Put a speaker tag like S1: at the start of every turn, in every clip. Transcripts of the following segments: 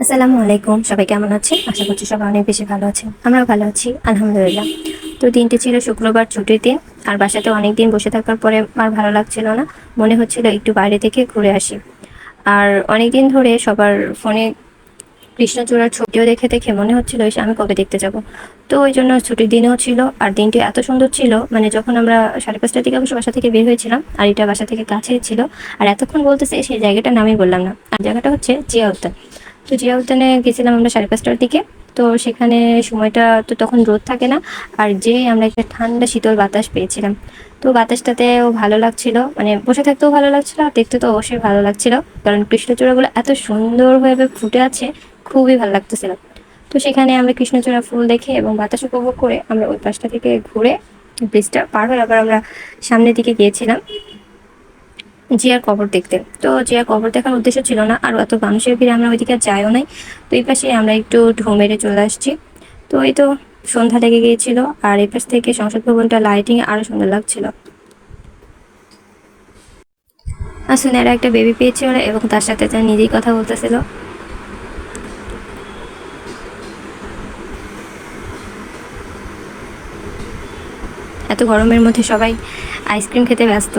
S1: আসসালামু আলাইকুম। সবাই কেমন আছেন? আশা করছি সবাই অনেক বেশি ভালো আছেন। আমরাও ভালো আছি, আলহামদুলিল্লাহ। তো দিনটি ছিল শুক্রবার ছুটির দিন, আর বাসাতে অনেক দিন বসে থাকার পরে আর ভালো লাগছিল না। মনে হচ্ছিল একটু বাইরে থেকে ঘুরে আসি। আর অনেক দিন ধরে সবার ফোনে কৃষ্ণচূড়ার ছবিও দেখে দেখে মনে হচ্ছিল আমি কবে দেখতে যাব? তো ওই জন্য ছুটির দিনও ছিল, আর দিনটি এত সুন্দর ছিল মানে যখন আমরা সাড়ে পাঁচটার দিকে অবশ্য বাসা থেকে বের হয়েছিলাম, আর এটা বাসা থেকে কাছেই ছিল, আর এতক্ষণ বলতেছে সেই জায়গাটার নামই বললাম না। আর জায়গাটা হচ্ছে জিয়া উদ্যান তো জিয়া উদ্যানে গেছিলাম আমরা সাড়ে পাঁচটার দিকে। তো সেখানে সময়টা তো তখন রোদ থাকে না। আর যে আমরা একটা ঠান্ডা শীতল বাতাস পেয়েছিলাম। তো বাতাসটাতেও ভালো লাগছিল। মানে বসে থাকতেও ভালো লাগছিল, আর দেখতে তো অবশ্যই ভালো লাগছিল। কারণ কৃষ্ণচূড়াগুলো এত সুন্দরভাবে ফুটে আছে, খুবই ভালো লাগতেছিল। তো সেখানে আমরা কৃষ্ণচূড়া ফুল দেখে এবং বাতাস উপভোগ করে আমরা ওই পাশটা থেকে ঘুরে ব্রিজটা পার হয়ে আবার আমরা সামনের দিকে গিয়েছিলাম। জিয়ার কবর দেখতে। তো জিয়ার কবর দেখার উদ্দেশ্য ছিল না, আর এত মানুষের ভিড়ে আমরা ওইদিকে আর যাইও নাই। তো এই পাশে আমরা একটু ঢো মেরে চলে আসছি। তো এই তো সন্ধ্যা লেগে গিয়েছিল, আর এই পাশ থেকে সংসদ ভবনটা লাইটিং আরও সুন্দর লাগছিল। এরা একটা বেবি পেয়েছিল এবং তার সাথে তার নিজেই কথা বলতেছিল। এত গরমের মধ্যে সবাই আইসক্রিম খেতে ব্যস্ত।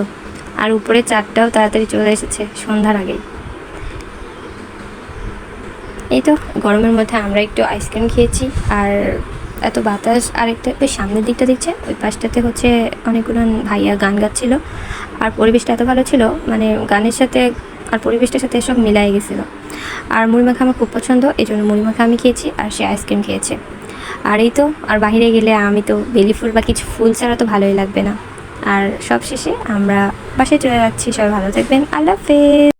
S1: আর উপরে চারটাও তাড়াতাড়ি চলে এসেছে সন্ধ্যার আগেই এই তো, গরমের মধ্যে আমরা একটু আইসক্রিম খেয়েছি আর এত বাতাস, আর একটা ওই সামনের দিকটা দিচ্ছে ওই পাশটাতে হচ্ছে অনেকগুলো ভাইয়া গান গাচ্ছিল। আর পরিবেশটা এত ভালো ছিল মানে গানের সাথে আর পরিবেশটার সাথে সব মিলাই গেছিল। আর মুড়ি মাখা আমার খুব পছন্দ এই জন্য মুড়ি মাখা আমি খেয়েছি আর সে আইসক্রিম খেয়েছে। আর এই তো, আর বাইরে গেলে আমি তো বেলি ফুল বা কিছু ফুল ছাড়া তো ভালোই লাগবে না। আর সবশেষে আমরা বাসায় চলে যাচ্ছি। সবাই ভালো থাকবেন। আল্লাহ হাফেজ।